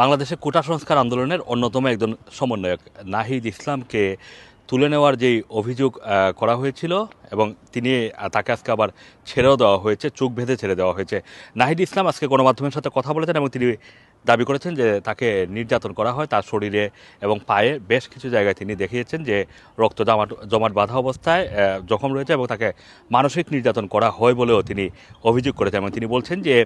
বাংলাদেশে কোটা সংস্কার আন্দোলনের অন্যতম একজন সমন্বয়ক নাহিদ ইসলামকে তুলে নেওয়ার যেই অভিযোগ করা হয়েছিল এবং তিনি তাকে আজকে আবার ছেড়েও দেওয়া হয়েছে, চোখ ভেদে ছেড়ে দেওয়া হয়েছে। নাহিদ ইসলাম আজকে গণমাধ্যমের সাথে কথা বলেছেন এবং তিনি দাবি করেছেন যে তাকে নির্যাতন করা হয় তার শরীরে এবং পায়ে। বেশ কিছু জায়গায় তিনি দেখিয়েছেন যে রক্ত জমাট জমাট বাঁধা অবস্থায় জখম রয়েছে এবং তাকে মানসিক নির্যাতন করা হয় বলেও তিনি অভিযোগ করেছেন এবং তিনি বলছেন যে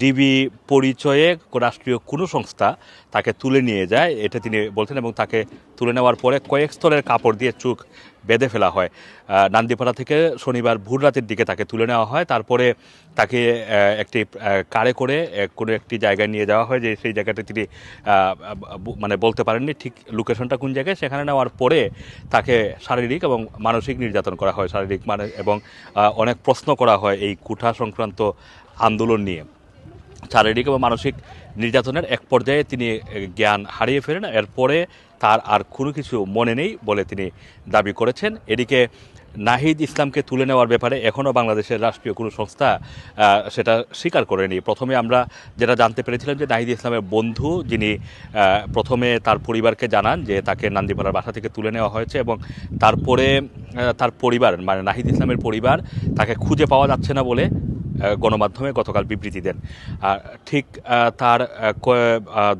ডিবি পরিচয়ে রাষ্ট্রীয় কোনো সংস্থা তাকে তুলে নিয়ে যায়, এটা তিনি বলছেন এবং তাকে তুলে নেওয়ার পরে কয়েক স্তরের কাপড় দিয়ে চোখ বেঁধে ফেলা হয়। নান্দিপাড়া থেকে শনিবার ভোর রাতের দিকে তাকে তুলে নেওয়া হয়। তারপরে তাকে একটি কারে করে কোনো একটি জায়গায় নিয়ে যাওয়া হয় যে সেই জায়গাটা তিনি মানে বলতে পারেননি ঠিক লোকেশনটা কোন জায়গায়। সেখানে নেওয়ার পরে তাকে শারীরিক এবং মানসিক নির্যাতন করা হয়। শারীরিক মানে এবং অনেক প্রশ্ন করা হয় এই কুঠা সংক্রান্ত আন্দোলন নিয়ে। শারীরিক এবং মানসিক নির্যাতনের এক পর্যায়ে তিনি জ্ঞান হারিয়ে ফেলেন এরপরে তার আর কোনো কিছু মনে নেই বলে তিনি দাবি করেছেন। এদিকে নাহিদ ইসলামকে তুলে নেওয়ার ব্যাপারে এখনও বাংলাদেশের রাষ্ট্রীয় কোনো সংস্থা সেটা স্বীকার করেনি। প্রথমে আমরা যেটা জানতে পেরেছিলাম যে নাহিদ ইসলামের বন্ধু যিনি প্রথমে তার পরিবারকে জানান যে তাকে নান্দিপাড়ার বাসা থেকে তুলে নেওয়া হয়েছে এবং তারপরে তার পরিবার মানে নাহিদ ইসলামের পরিবার তাকে খুঁজে পাওয়া যাচ্ছে না বলে গণমাধ্যমে গতকাল বিবৃতি দেন। আর ঠিক তার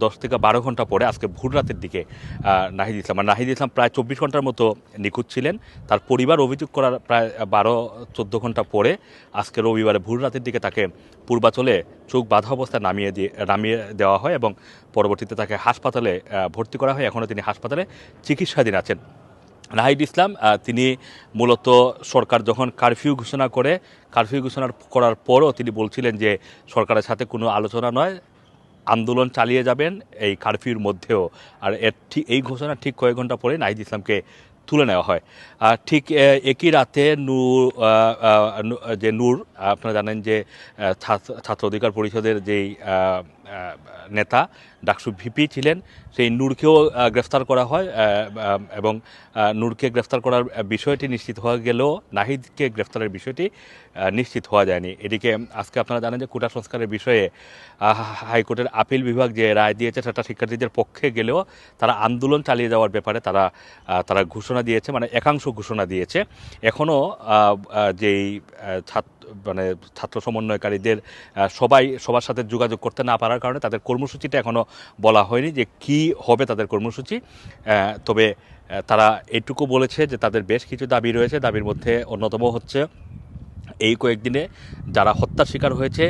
দশ থেকে বারো ঘণ্টা পরে আজকে ভোর রাতের দিকে নাহিদ ইসলাম, আর নাহিদ ইসলাম প্রায় চব্বিশ ঘণ্টার মতো নিখোঁজ ছিলেন। তার পরিবার অভিযোগ করার প্রায় বারো, চোদ্দ ঘণ্টা পরে আজকে রবিবারে ভোর রাতের দিকে তাকে পূর্বাচলে চোখ বাঁধা অবস্থায় নামিয়ে দিয়ে, নামিয়ে দেওয়া হয় এবং পরবর্তীতে তাকে হাসপাতালে ভর্তি করা হয়। এখনও তিনি হাসপাতালে চিকিৎসাধীন আছেন। নাহিদ ইসলাম তিনি মূলত সরকার যখন কারফিউ ঘোষণা করে, কারফিউ ঘোষণা করার পরও তিনি বলছিলেন যে সরকারের সাথে কোনো আলোচনা নয়, আন্দোলন চালিয়ে যাবেন এই কারফিউর মধ্যেও। আর এর ঠিক, এই ঘোষণা ঠিক কয়েক ঘণ্টা পরে নাহিদ ইসলামকে তুলে নেওয়া হয়। আর ঠিক একই রাতে নূর যে নূর আপনারা জানেন যে ছাত্র- অধিকার পরিষদের যেই নেতা, ডাকসু ভিপি ছিলেন, সেই নূরকেও গ্রেফতার করা হয় এবং নূরকে গ্রেফতার করার বিষয়টি নিশ্চিত হওয়া গেলেও নাহিদকে গ্রেফতারের বিষয়টি নিশ্চিত হওয়া যায়নি। এদিকে আজকে আপনারা জানেন যে কোটা সংস্কারের বিষয়ে হাইকোর্টের আপিল বিভাগ যে রায় দিয়েছে সেটা শিক্ষার্থীদের পক্ষে গেলেও তারা আন্দোলন চালিয়ে যাওয়ার ব্যাপারে তারা তারা ঘোষণা দিয়েছে মানে একাংশ ঘোষণা দিয়েছে। এখনও যেই ছাত্র মানে ছাত্র সমন্বয়কারীদের সবাই সবার সাথে যোগাযোগ করতে না পারার কারণে তাদের কর্মসূচিটা এখনও বলা হয়নি যে কি হবে তাদের কর্মসূচি। তবে তারা এটুকু বলেছে যে তাদের বেশ কিছু দাবি রয়েছে। দাবির মধ্যে অন্যতম হচ্ছে, এই কয়েকদিনে যারা হত্যার শিকার হয়েছে,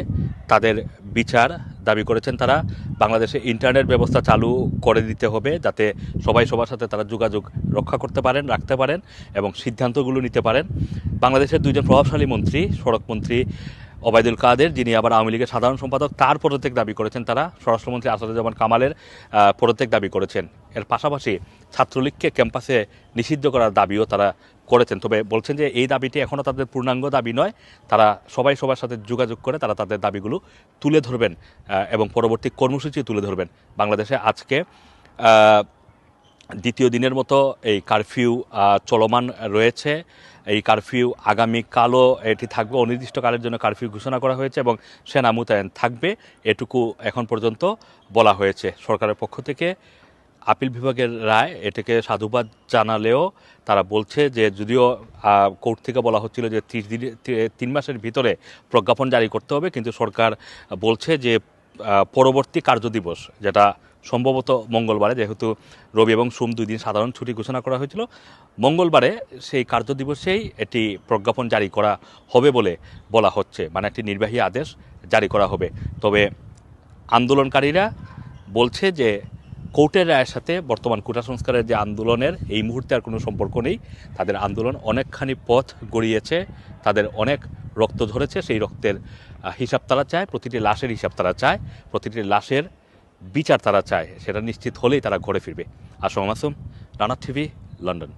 তাদের বিচার দাবি করেছেন তারা, বাংলাদেশে ইন্টারনেট ব্যবস্থা চালু করে দিতে হবে যাতে সবাই সবার সাথে তারা যোগাযোগ রক্ষা করতে পারেন, রাখতে পারেন এবং সিদ্ধান্তগুলো নিতে পারেন। বাংলাদেশের দুইজন প্রভাবশালী মন্ত্রী, সড়ক মন্ত্রী ওবায়দুল কাদের, যিনি আবার আওয়ামী লীগের সাধারণ সম্পাদক, তার পদত্যাগ দাবি করেছেন তারা। স্বরাষ্ট্রমন্ত্রী আসাদুজ্জামান কামালের পদত্যাগ দাবি করেছেন। এর পাশাপাশি ছাত্রলীগকে ক্যাম্পাসে নিষিদ্ধ করার দাবিও তারা করেছেন। তবে বলছেন যে এই দাবিটি এখনও তাদের পূর্ণাঙ্গ দাবি নয়। তারা সবাই সবার সাথে যোগাযোগ করে তারা তাদের দাবিগুলো তুলে ধরবেন এবং পরবর্তী কর্মসূচি তুলে ধরবেন। বাংলাদেশে আজকে দ্বিতীয় দিনের মতো এই কারফিউ চলমান রয়েছে। এই কারফিউ আগামীকালও এটি থাকবে। অনির্দিষ্টকালের জন্য কারফিউ ঘোষণা করা হয়েছে এবং সেনা মোতায়েন থাকবে। এটুকু এখন পর্যন্ত বলা হয়েছে। সরকারের পক্ষ থেকে আপিল বিভাগের রায় এটাকে সাধুবাদ জানালেও তারা বলছে যে যদিও কোর্ট থেকে বলা হচ্ছিল যে ত্রিশ দিন তিন মাসের ভিতরে প্রজ্ঞাপন জারি করতে হবে, কিন্তু সরকার বলছে যে পরবর্তী কার্যদিবস যেটা সম্ভবত মঙ্গলবারে, যেহেতু রবি এবং সোম দুই দিন সাধারণ ছুটি ঘোষণা করা হয়েছিল, মঙ্গলবারে সেই কার্যদিবসেই এটি প্রজ্ঞাপন জারি করা হবে বলে বলা হচ্ছে মানে একটি নির্বাহী আদেশ জারি করা হবে। তবে আন্দোলনকারীরা বলছে যে, কোর্টের রায়ের সাথে বর্তমান কোটা সংস্কারের যে আন্দোলনের এই মুহূর্তে আর কোনো সম্পর্ক নেই। তাদের আন্দোলন অনেকখানি পথ গড়িয়েছে, তাদের অনেক রক্ত ঝরেছে সেই রক্তের হিসাব তারা চায়, প্রতিটি লাশের হিসাব তারা চায়, প্রতিটি লাশের বিচার তারা চায়, সেটা নিশ্চিত হলেই তারা ঘরে ফিরবে। Assam Masum, Rana TV, London.